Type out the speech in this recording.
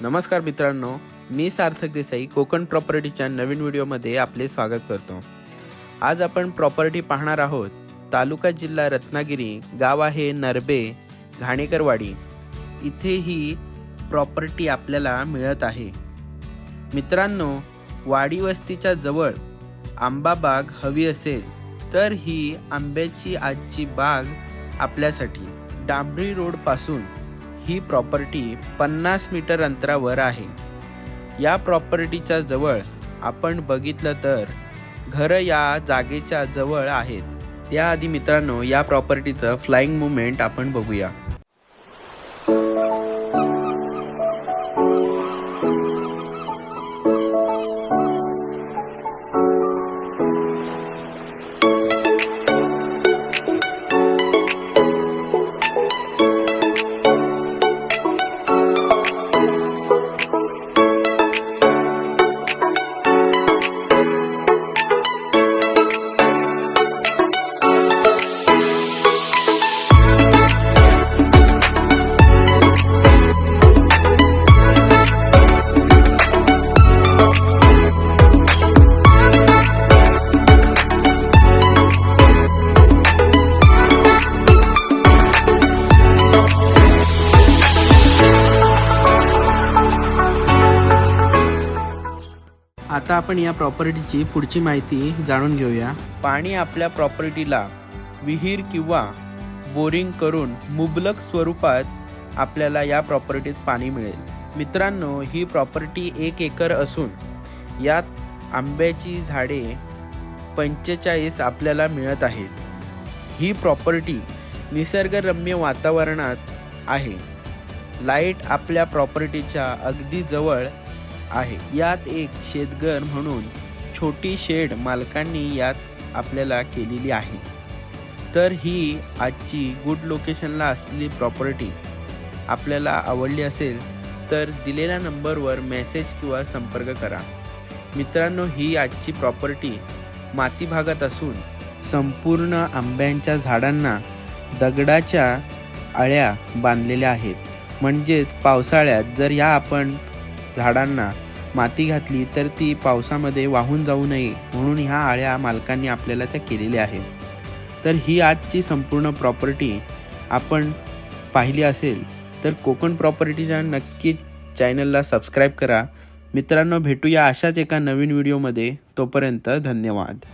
नमस्कार मित्रांनो मी सार्थक देसाई कोकण प्रॉपर्टीच्या नवीन व्हिडिओमध्ये आपले स्वागत करतो. आज आपण प्रॉपर्टी पाहणार आहोत तालुका जिल्हा रत्नागिरी गाव आहे नरबे घाणेकरवाडी. इथे ही प्रॉपर्टी आपल्याला मिळत आहे. मित्रांनो वाडी वस्तीच्या जवळ आंबा बाग हवी असेल तर ही आंब्याची आजची बाग आपल्यासाठी डांबरी रोडपासून ही प्रॉपर्टी पन्नास मीटर अंतरावर आहे. या प्रॉपर्टीच्या जवळ आपण बघितलं तर घरं या जागेच्या जवळ आहेत. त्याआधी मित्रांनो या प्रॉपर्टीचं फ्लाइंग मुवमेंट आपण बघूया. आता आपण या प्रॉपर्टीची पुढची माहिती जाणून घेऊया. पाणी आपल्या प्रॉपर्टीला विहीर किंवा बोरिंग करून मुबलक स्वरूपात आपल्याला या प्रॉपर्टीत पाणी मिळेल. मित्रांनो ही प्रॉपर्टी एक एकर असून यात आंब्याची झाडे पंचेचाळीस आपल्याला मिळत आहेत. ही प्रॉपर्टी निसर्गरम्य वातावरणात आहे. लाइट आपल्या प्रॉपर्टीच्या अगदी जवळ आहे. यात एक शेतघर म्हणून छोटी शेड मालकांनी यात आपल्याला केलेली आहे. तर ही आजची गुड लोकेशनला असलेली प्रॉपर्टी आपल्याला आवडली असेल तर दिलेल्या नंबरवर मेसेज किंवा संपर्क करा. मित्रांनो ही आजची प्रॉपर्टी माती भागात असून संपूर्ण आंब्यांच्या झाडांना दगडाच्या आळ्या बांधलेल्या आहेत. म्हणजेच पावसाळ्यात जर या आपण झाडांना माती घातली तर ती पावसामध्ये वाहून जाऊ नये म्हणून ह्या आळ्या मालकांनी आपल्याला त्या केलेल्या आहेत. तर ही आजची संपूर्ण प्रॉपर्टी आपण पाहिली असेल तर कोकण प्रॉपर्टीच्या नक्की चॅनलला सबस्क्राईब करा. मित्रांनो भेटूया अशाच एका नवीन व्हिडिओमध्ये. तोपर्यंत धन्यवाद.